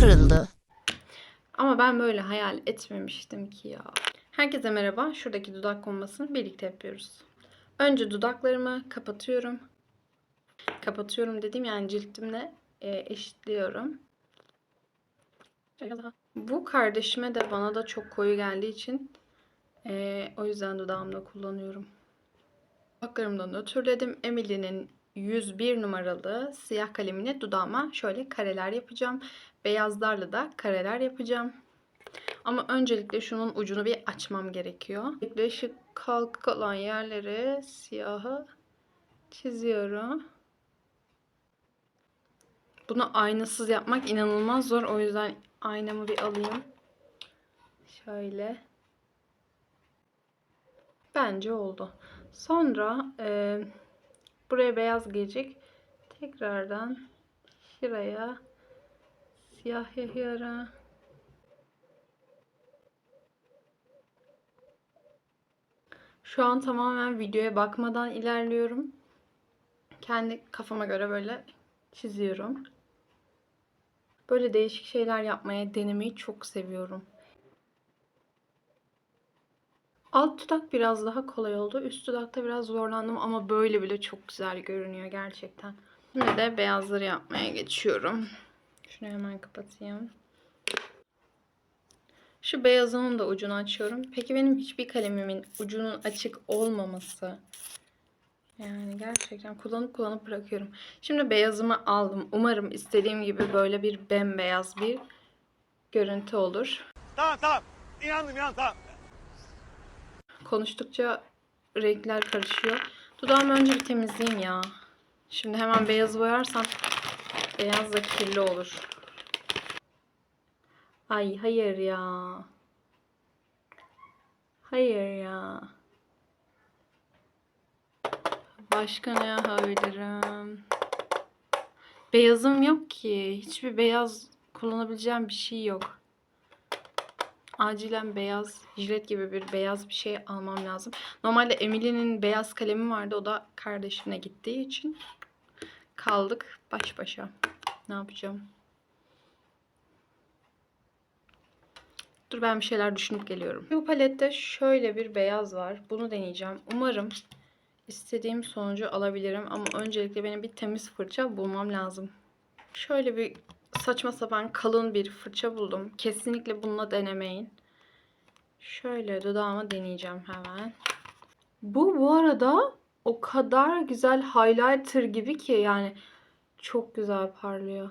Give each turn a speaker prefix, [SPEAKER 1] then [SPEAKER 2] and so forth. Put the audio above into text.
[SPEAKER 1] kırıldı.
[SPEAKER 2] Ama ben böyle hayal etmemiştim ki ya. Herkese merhaba. Şuradaki dudak konmasını birlikte yapıyoruz. Önce dudaklarımı kapatıyorum. Kapatıyorum dediğim yani ciltimle e, eşitliyorum. Bu kardeşime de bana da çok koyu geldiği için e, o yüzden dudağımda kullanıyorum. Dudaklarımdan nötrledim. Emily'nin 101 numaralı siyah kalemine dudağıma şöyle kareler yapacağım. Beyazlarla da kareler yapacağım. Ama öncelikle şunun ucunu bir açmam gerekiyor. Öncelikle şu kalkık olan yerlere siyahı çiziyorum. Bunu aynasız yapmak inanılmaz zor. O yüzden aynamı bir alayım. Şöyle. Bence oldu. Sonra e, buraya beyaz gelecek. Tekrardan şuraya siyah yapıyorum. Şu an tamamen videoya bakmadan ilerliyorum. Kendi kafama göre böyle çiziyorum. Böyle değişik şeyler yapmaya, denemeyi çok seviyorum. Alt dudak biraz daha kolay oldu. Üst dudakta biraz zorlandım ama böyle bile çok güzel görünüyor gerçekten. Şimdi de beyazları yapmaya geçiyorum. Şunu hemen kapatayım. Şu beyazının da ucunu açıyorum. Peki benim hiçbir kalemimin ucunun açık olmaması. Yani gerçekten kullanıp kullanıp bırakıyorum. Şimdi beyazımı aldım. Umarım istediğim gibi böyle bir bembeyaz bir görüntü olur.
[SPEAKER 3] Tamam tamam. İnandım inandım tamam.
[SPEAKER 2] Konuştukça renkler karışıyor. Dudağımı önce bir temizleyeyim ya. Şimdi hemen beyaz boyarsam beyaz da kirli olur. Ay hayır ya. Hayır ya. Başka ne yapabilirim? Beyazım yok ki. Hiçbir beyaz kullanabileceğim bir şey yok. Acilen beyaz, jilet gibi bir beyaz bir şey almam lazım. Normalde Emily'nin beyaz kalemi vardı. O da kardeşine gittiği için kaldık baş başa. Ne yapacağım? Dur ben bir şeyler düşünüp geliyorum. Bu palette şöyle bir beyaz var. Bunu deneyeceğim. Umarım istediğim sonucu alabilirim. Ama öncelikle benim bir temiz fırça bulmam lazım. Şöyle bir saçma sapan kalın bir fırça buldum. Kesinlikle bununla denemeyin. Şöyle dudağıma deneyeceğim hemen. Bu bu arada o kadar güzel highlighter gibi ki yani çok güzel parlıyor.